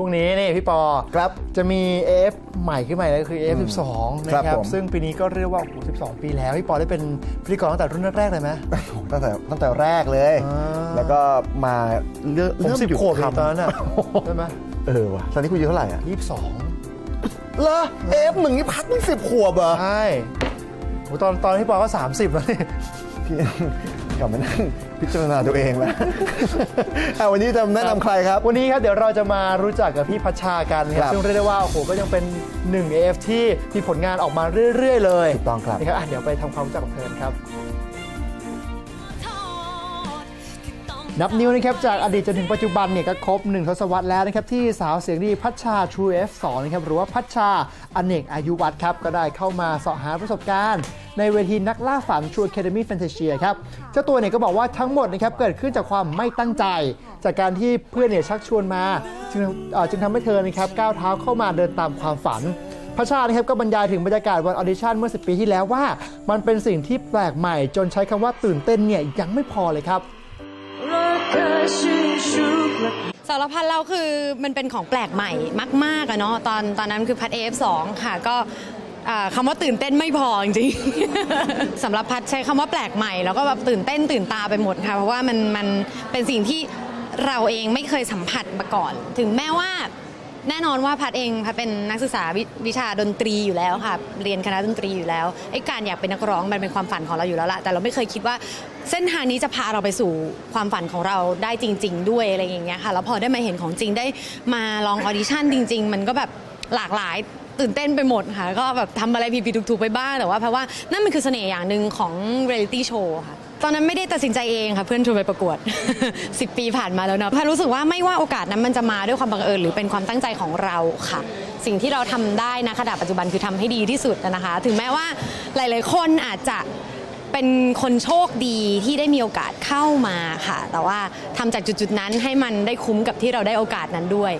ช่วงนี้นี่พี่ปอครับจะมี AF ใหม่ขึ้นมาอีกแล้วคือ AF 12 นะครับครับผม ซึ่งปีนี้ก็เรียกว่าโอ้โห12 ปีแล้วพี่ปอได้เป็นพิธีกรตั้งแต่รุ่นแรกๆเลยไหม ตั้งแต่ตั้งแต่แรกเลย อ่า แล้วก็มาเลือกผมเริ่มสิบหยุดขวบเองทำตอนนั้นอะใช่ไหมเออว่ะตอนนี้คุณอายุเท่าไหร่อะยี่สิบสองเหรอเอฟหนึ่งนี่พักไม่สิบขวบเหรอใช่โหตอนตอนพี่ปอก็ 30 แล้วนี่ พี่ กลับมานั่ง พิจารณาตัวเองแล้วอะวันนี้จะแนะนำใครครับ วันนี้ครับเดี๋ยวเราจะมารู้จักกับพี่พัชชากันคครัรับบซึ่งเรียกได้ว่าโอ้โหก็ยังเป็นหนึ่ง AF ที่มีผลงานออกมาเรื่อย ๆ เลยถูกต้องครับ นะครับอะเดี๋ยวไปทำความรู้จักกับเธอกันครับ นับนิ้วนะครับจากอดีตจนถึงปัจจุบันเนี่ยก็ครบหนึ่งทศวรรษแล้วนะครับที่สาวเสียงดีพัชชา True F2 นะครับหรือว่าพัชชาอเนกอายุวัฒน์ครับก็ได้เข้ามาเสาะหาประสบการณ์ ในเวทีนักล่าฝัน True Academy Fantasia ครับเจ้าตัวเนี่ยก็บอกว่าทั้งหมดนะครับเกิดขึ้นจากความไม่ตั้งใจ จากการที่เพื่อนเนี่ยชักชวนมาจึงเอ่อจึงทำให้เธอนะครับก้าวเท้าเข้ามาเดินตามความฝัน พระชานะครับก็บรรยายถึงบรรยากาศวันออดิชั่นเมื่อ 10 ปีที่แล้วว่า มันเป็นสิ่งที่แปลกใหม่ จนใช้คำว่าตื่นเต้นเนี่ยยังไม่พอเลยครับ สารพัดเราคือมันเป็นของแปลกใหม่มากๆอะเนาะตอนตอนนั้นคือพัด AF2 ค่ะ ก็ อ่าคำว่าตื่นเต้นไม่พอจริงๆ สำหรับพัดใช้คำว่าแปลกใหม่ แล้วก็แบบตื่นเต้นตื่นตาไปหมดค่ะ เพราะว่ามันมันเป็นสิ่งที่เราเองไม่เคยสัมผัสมาก่อน ถึงแม้ว่าแน่นอนว่าพัดเองพัดเป็นนักศึกษาวิวิชาดนตรีอยู่แล้วค่ะ เรียนคณะดนตรีอยู่แล้วไอ้การอยากเป็นนักร้องมันเป็นความฝันของเราอยู่แล้วละแต่เราไม่เคยคิดว่าเส้นทางนี้จะพาเราไปสู่ความฝันของเราได้จริง ๆ ด้วยอะไรอย่างเงี้ยค่ะแล้วพอได้มาเห็นของจริงได้มาลองออดิชั่นจริง ๆ มันก็แบบหลากหลาย ตื่นเต้นไปหมดค่ะ ก็แบบทำอะไรผิดๆถูกๆไปบ้าง แต่ว่าเพราะว่านั่นมันคือเสน่ห์อย่างหนึ่งของเรียลิตี้โชว์ค่ะ ตอนนั้นไม่ได้ตัดสินใจเองค่ะ เพื่อนชวนไปประกวด 10 ปีผ่านมาแล้วเนาะพารู้สึกว่าไม่ว่าโอกาสนั้นมันจะมาด้วยความบังเอิญหรือเป็นความตั้งใจของเราค่ะ สิ่งที่เราทำได้นะขณะปัจจุบันคือทำให้ดีที่สุดนะคะ ถึงแม้ว่าหลาย ๆ คนอาจจะเป็นคนโชคดีที่ได้มีโอกาสเข้ามาค่ะ แต่ว่าทำจากจุด ๆ นั้นให้มันได้คุ้มกับที่เราได้โอกาสนั้นด้วย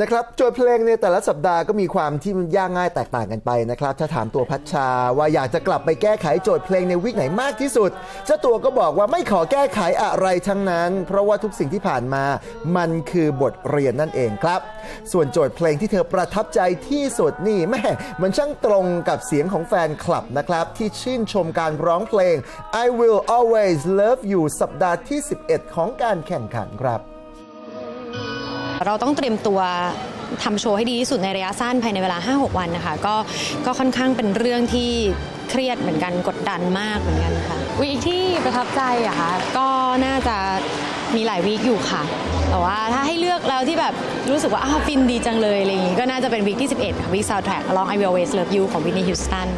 นะครับโจทย์เพลงในแต่ละสัปดาห์ก็มีความที่มันยากง่ายแตกต่างกันไปนะครับ ถ้าถามตัวพัชชาว่าอยากจะกลับไปแก้ไขโจทย์เพลงในวิกไหนมากที่สุด เจ้าตัวก็บอกว่าไม่ขอแก้ไขอะไรทั้งนั้น เพราะว่าทุกสิ่งที่ผ่านมา มันคือบทเรียนนั่นเองครับ ส่วนโจทย์เพลงที่เธอประทับใจที่สุดนี่แม่มันช่างตรงกับเสียงของแฟนคลับนะครับที่ชื่นชมการร้องเพลง I will always love you สัปดาห์ที่ 11 ของการแข่งขันครับ เราต้องเตรียมตัวทำโชว์ให้ดีที่สุดในระยะสั้นภายในเวลา 5-6 วันนะคะ ก็ก็ค่อนข้างเป็นเรื่องที่เครียดเหมือนกันกดดันมากเหมือนกันค่ะวีคที่ประทับใจอะคะก็น่าจะมีหลายวีคอยู่ค่ะ แต่ว่าถ้าให้เลือกแล้วที่แบบรู้สึกว่าอ้าวฟินดีจังเลยอะไรอย่างงี้ก็น่าจะเป็นวีคที่ 11ค่ะวีค soundtrack Along I Will Always Love You ของ Whitney Houston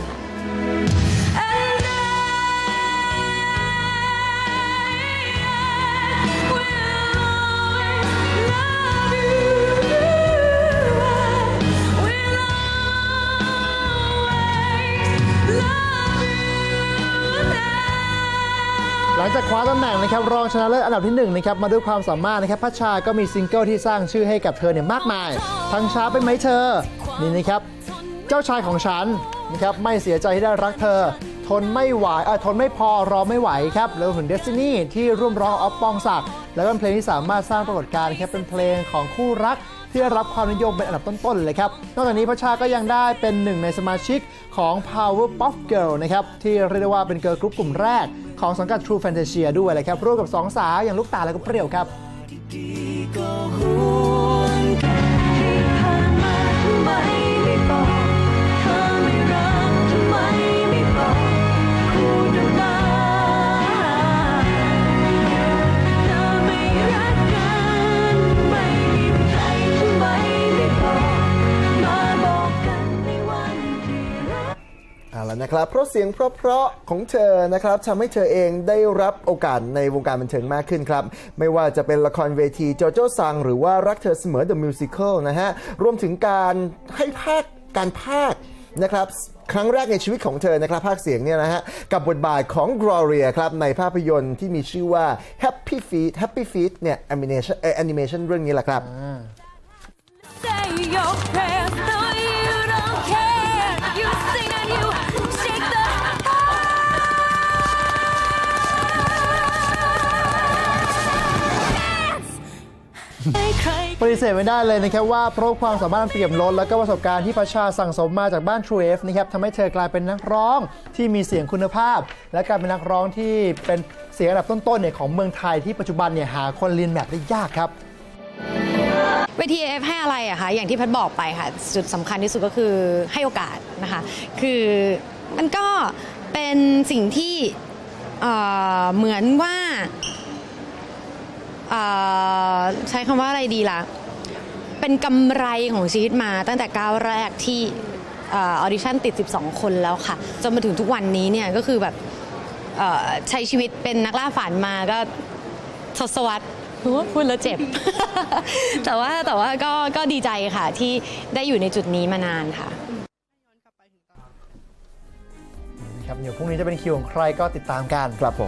หลังจากคว้าตำแหน่งนะครับรองชนะเลิศอันดับที่1นะครับมาด้วยความสามารถนะครับพัชชาก็มีซิงเกิลที่สร้างชื่อให้กับเธอเนี่ยมากมาย ทั้งช้าไปไหมเธอ นี่นะครับ เจ้าชายของฉันนะครับไม่เสียใจที่ได้รักเธอ ทนไม่ไหวเอ่อทนไม่พอรอไม่ไหวครับแล้วถึง Destiny ที่ร่วมร้องออฟปองศักดิ์แล้วก็เป็นเพลงที่สามารถสร้างปรากฏการณ์ครับเป็นเพลงของคู่รักที่ได้รับความนิยมเป็นอันดับต้นๆเลยครับ นอกจากนี้พัชชาก็ยังได้เป็นหนึ่งในสมาชิกของ Power Pop Girl นะครับที่เรียกได้ว่าเป็นเกิร์ลกรุ๊ปกลุ่มแรก ของสังกัด True Fantasia ด้วยเลยครับร่วมกับสองสาวอย่างลูกตาและก็เปรี้ยวครับ นะครับ เพราะเสียงเพราะๆของเธอนะครับทำให้เธอเองได้รับโอกาสในวงการบันเทิงมากขึ้นครับ ไม่ว่าจะเป็นละครเวทีโจโจ้ซัง หรือว่ารักเธอเสมอ The Musical นะฮะ รวมถึงการให้ภาคการภาคนะครับครั้งแรกในชีวิตของเธอนะครับภาคเสียงเนี่ยนะฮะ กับบทบาทของ Gloria ครับในภาพยนตร์ที่มีชื่อว่า Happy Feet Happy Feet เนี่ย animation เอ่อ animation เรื่องนี้แหละครับ Say your prayer ปฏิเสธไม่ได้เลยนะครับว่าเพราะความสามารถอันเปี่ยมล้น แล้วก็ประสบการณ์ที่พัชชาสั่งสมมาจากบ้าน True F นะครับทำให้เธอกลายเป็นนักร้องที่มีเสียงคุณภาพ และกลายเป็นนักร้องที่เป็นเสียงอันดับต้นๆเนี่ยของเมืองไทยที่ปัจจุบันเนี่ยหาคนเรียนแบบได้ยากครับเวที AF ให้อะไรอะคะอย่างที่พัดบอกไปค่ะ จุดสำคัญที่สุดก็คือให้โอกาสนะคะ คือมันก็เป็นสิ่งที่เอ่อเหมือนว่าเอ่อ ใช้คำว่าอะไรดีล่ะ เป็นกำไรของชีวิตมาตั้งแต่ก้าวแรกที่ออดิชั่นติด 12 คนแล้วค่ะ จนมาถึงทุกวันนี้เนี่ยก็คือแบบใช้ชีวิตเป็นนักล่าฝันมาก็ทศวรรษพูดแล้วเจ็บ แต่ว่าแต่ว่าก็ก็ดีใจค่ะที่ได้อยู่ในจุดนี้มานานค่ะครับเดี๋ยวพรุ่งนี้จะเป็นคิวของใครก็ติดตามกันครับผม